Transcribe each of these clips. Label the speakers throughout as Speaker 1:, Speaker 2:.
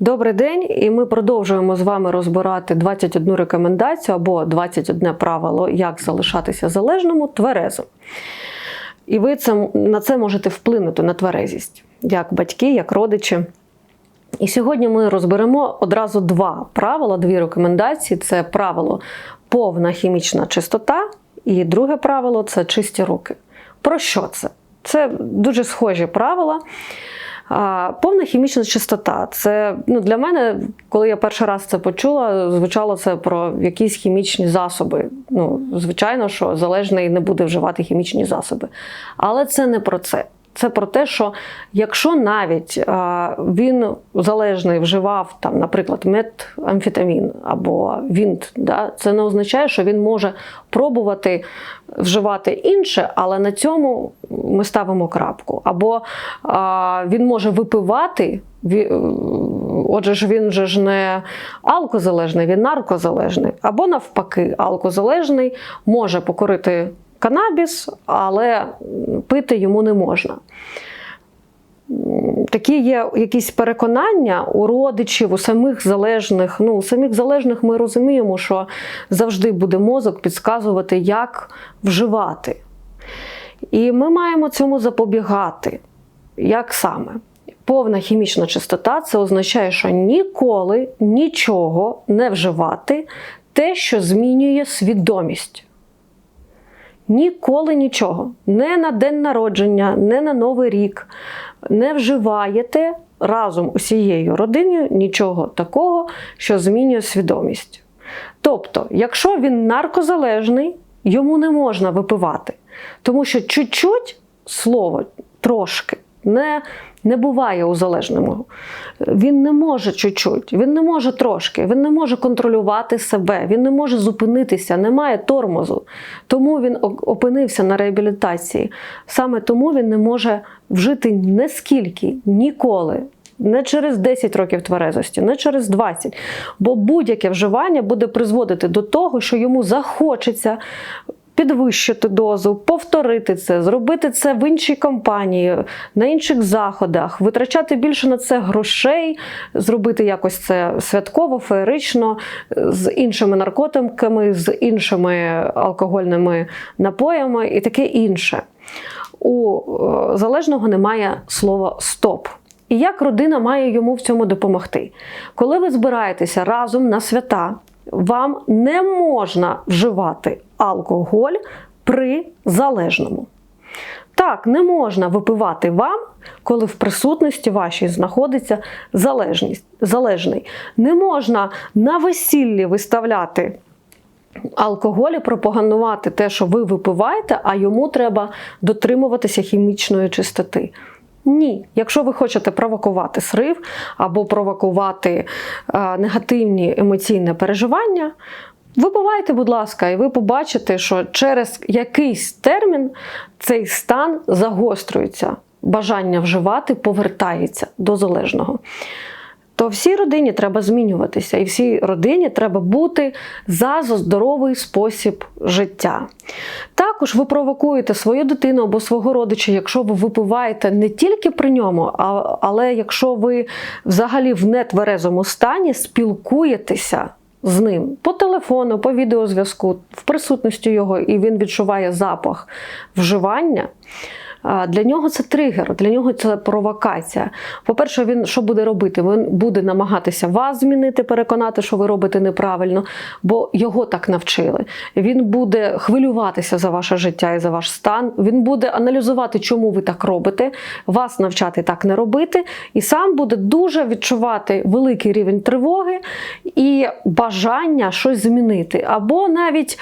Speaker 1: Добрий день, і ми продовжуємо з вами розбирати 21 рекомендацію або 21 правило, як залишатися залежному тверезо. І ви це, на це можете вплинути на тверезість, як батьки, як родичі. І сьогодні ми розберемо одразу два правила, дві рекомендації: це правило повна хімічна чистота, і друге правило це чисті руки. Про що це? Це дуже схожі правила. А, Повна хімічна чистота. Це ну, для мене, коли я перший раз це почула, звучало це про якісь хімічні засоби. Ну, звичайно, що залежний не буде вживати хімічні засоби. Але це не про це. Це про те, що якщо навіть він залежний вживав, там, наприклад, метамфетамін або вінт, да, це не означає, що він може пробувати вживати інше, але на цьому ми ставимо крапку. Або а, він може випивати. Отже ж, він же ж не алкозалежний, він наркозалежний. Або навпаки, алкозалежний може покорити канабіс, але пити йому не можна. Такі є якісь переконання у родичів, у самих залежних. Ну, у самих залежних ми розуміємо, що завжди буде мозок підказувати, як вживати. І ми маємо цьому запобігати. Як саме? Повна хімічна чистота це означає, що ніколи нічого не вживати те, що змінює свідомість. Ніколи нічого. Не на день народження, не на Новий рік. Не вживаєте разом усією родиною нічого такого, що змінює свідомість. Тобто, якщо він наркозалежний, йому не можна випивати. Тому що чуть-чуть слово трошки не не буває у залежному. Він не може чуть-чуть, він не може трошки, він не може контролювати себе, він не може зупинитися, немає тормозу. Тому він опинився на реабілітації. Саме тому він не може вжити не скільки, ніколи. Не через 10 років тверезості, не через 20. Бо будь-яке вживання буде призводити до того, що йому захочеться підвищити дозу, повторити це, зробити це в іншій компанії, на інших заходах, витрачати більше на це грошей, зробити якось це святково, феєрично, з іншими наркотиками, з іншими алкогольними напоями і таке інше. У е, залежного немає слова стоп. І як родина має йому в цьому допомогти? Коли ви збираєтеся разом на свята, вам не можна вживати алкоголь при залежному. Так, не можна випивати вам, коли в присутності вашій знаходиться залежність, залежний. Не можна на весіллі виставляти алкоголь і пропагандувати те, що ви випиваєте, а йому треба дотримуватися хімічної чистоти. Ні, якщо ви хочете провокувати срив або провокувати е, негативні емоційні переживання, випивайте, будь ласка, і ви побачите, що через якийсь термін цей стан загострюється, бажання вживати повертається до залежного то всій родині треба змінюватися, і всій родині треба бути за здоровий спосіб життя. Також ви провокуєте свою дитину або свого родича, якщо ви випиваєте не тільки при ньому, але якщо ви взагалі в нетверезому стані спілкуєтеся. З ним по телефону, по відеозв'язку, в присутності його, і він відчуває запах вживання. Для нього це тригер, для нього це провокація. По-перше, він що буде робити? Він буде намагатися вас змінити, переконати, що ви робите неправильно, бо його так навчили. Він буде хвилюватися за ваше життя і за ваш стан. Він буде аналізувати, чому ви так робите, вас навчати так не робити, і сам буде дуже відчувати великий рівень тривоги і бажання щось змінити, або навіть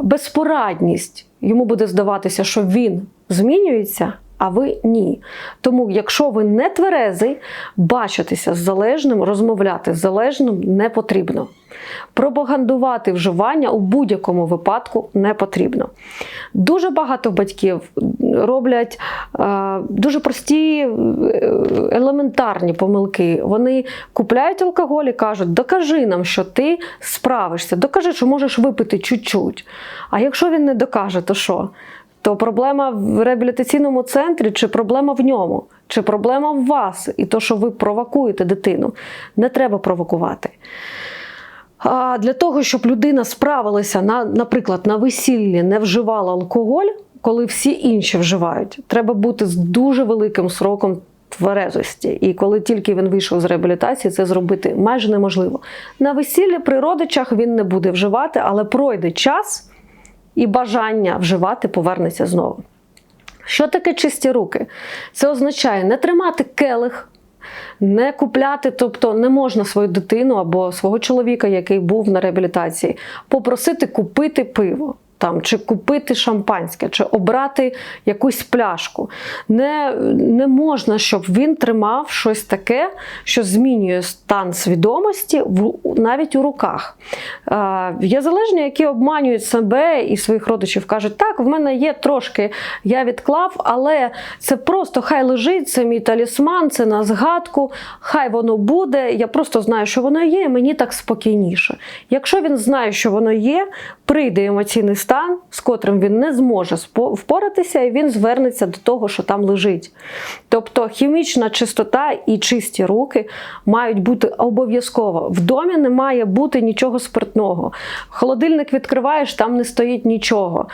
Speaker 1: безпорадність. Йому буде здаватися, що він змінюється, а ви ні. Тому, якщо ви не тверезий, бачитися з залежним, розмовляти з залежним не потрібно. Пропагандувати вживання у будь-якому випадку не потрібно. Дуже багато батьків роблять е, дуже прості, е, елементарні помилки. Вони купляють алкоголь і кажуть, докажи нам, що ти справишся, докажи, що можеш випити чуть-чуть. А якщо він не докаже, то що? То проблема в реабілітаційному центрі, чи проблема в ньому, чи проблема в вас, і то, що ви провокуєте дитину. Не треба провокувати. А для того, щоб людина справилася, на, наприклад, на весіллі не вживала алкоголь, коли всі інші вживають, треба бути з дуже великим сроком тверезості. І коли тільки він вийшов з реабілітації, це зробити майже неможливо. На весіллі при родичах він не буде вживати, але пройде час і бажання вживати повернеться знову. Що таке чисті руки? Це означає не тримати келих, не купляти, тобто не можна свою дитину або свого чоловіка, який був на реабілітації, попросити купити пиво. Там, чи купити шампанське, чи обрати якусь пляшку. Не, не можна, щоб він тримав щось таке, що змінює стан свідомості в, навіть у руках. Е, є залежні, які обманюють себе і своїх родичів, кажуть, так, в мене є трошки, я відклав, але це просто хай лежить, це мій талісман, це на згадку, хай воно буде. Я просто знаю, що воно є, і мені так спокійніше. Якщо він знає, що воно є, прийде емоційний стан, з котрим він не зможе впоратися, і він звернеться до того, що там лежить. Тобто хімічна чистота і чисті руки мають бути обов'язково. В домі не має бути нічого спиртного. Холодильник відкриваєш, там не стоїть нічого.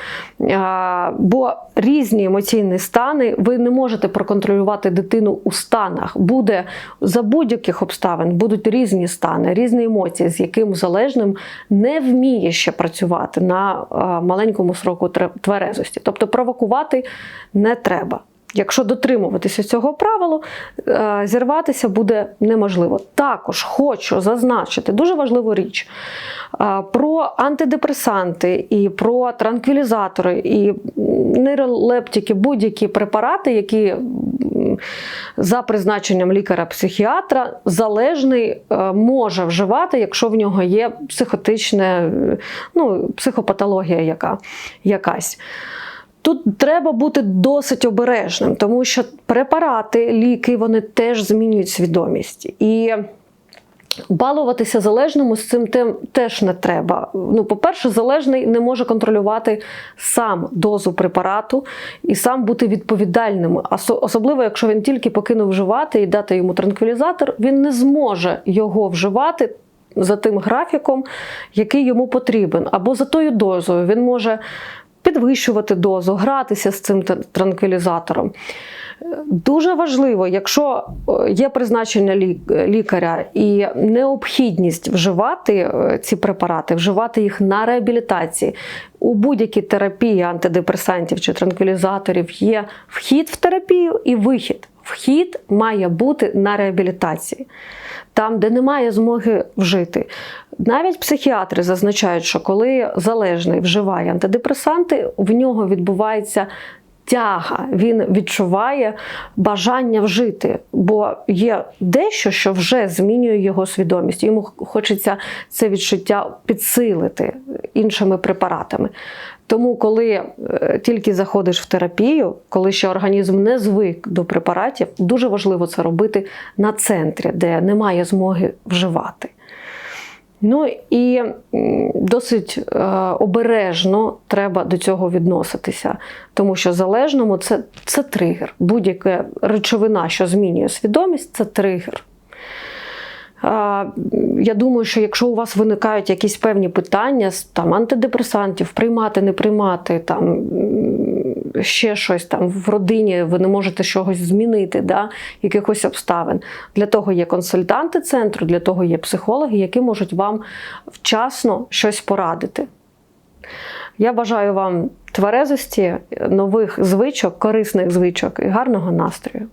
Speaker 1: Бо різні емоційні стани, ви не можете проконтролювати дитину у станах. Буде за будь-яких обставин будуть різні стани, різні емоції, з яким залежним не вміє ще працювати на маленькому сроку тверезості. Тобто провокувати не треба. Якщо дотримуватися цього правилу, зірватися буде неможливо. Також хочу зазначити дуже важливу річ про антидепресанти і про транквілізатори і нейролептики, будь-які препарати, які за призначенням лікаря-психіатра залежний е, може вживати, якщо в нього є психотичне, ну, психопатологія яка, якась. Тут треба бути досить обережним, тому що препарати, ліки вони теж змінюють свідомість. І Балуватися залежному з цим тем теж не треба. Ну, По-перше, залежний не може контролювати сам дозу препарату і сам бути відповідальним. Особливо, якщо він тільки покинув вживати і дати йому транквілізатор, він не зможе його вживати за тим графіком, який йому потрібен, або за тою дозою. Він може підвищувати дозу, гратися з цим транквілізатором. Дуже важливо, якщо е, є призначення лікаря і необхідність вживати е, ці препарати, вживати їх на реабілітації. У будь-якій терапії антидепресантів чи транквілізаторів є вхід в терапію і вихід. Вхід має бути на реабілітації, там, де немає змоги вжити. Навіть психіатри зазначають, що коли залежний вживає антидепресанти, в нього відбувається тяга, він відчуває бажання вжити, бо є дещо, що вже змінює його свідомість. Йому хочеться це відчуття підсилити іншими препаратами. Тому, коли е, тільки заходиш в терапію, коли ще організм не звик до препаратів, дуже важливо це робити на центрі, де немає змоги вживати. Ну і досить е, обережно треба до цього відноситися, тому що залежному це це тригер. Будь-яка речовина, що змінює свідомість, це тригер. Я думаю, що якщо у вас виникають якісь певні питання там антидепресантів, приймати, не приймати, там ще щось там в родині, ви не можете чогось змінити, да, якихось обставин. Для того є консультанти центру, для того є психологи, які можуть вам вчасно щось порадити. Я бажаю вам тверезості, нових звичок, корисних звичок і гарного настрою.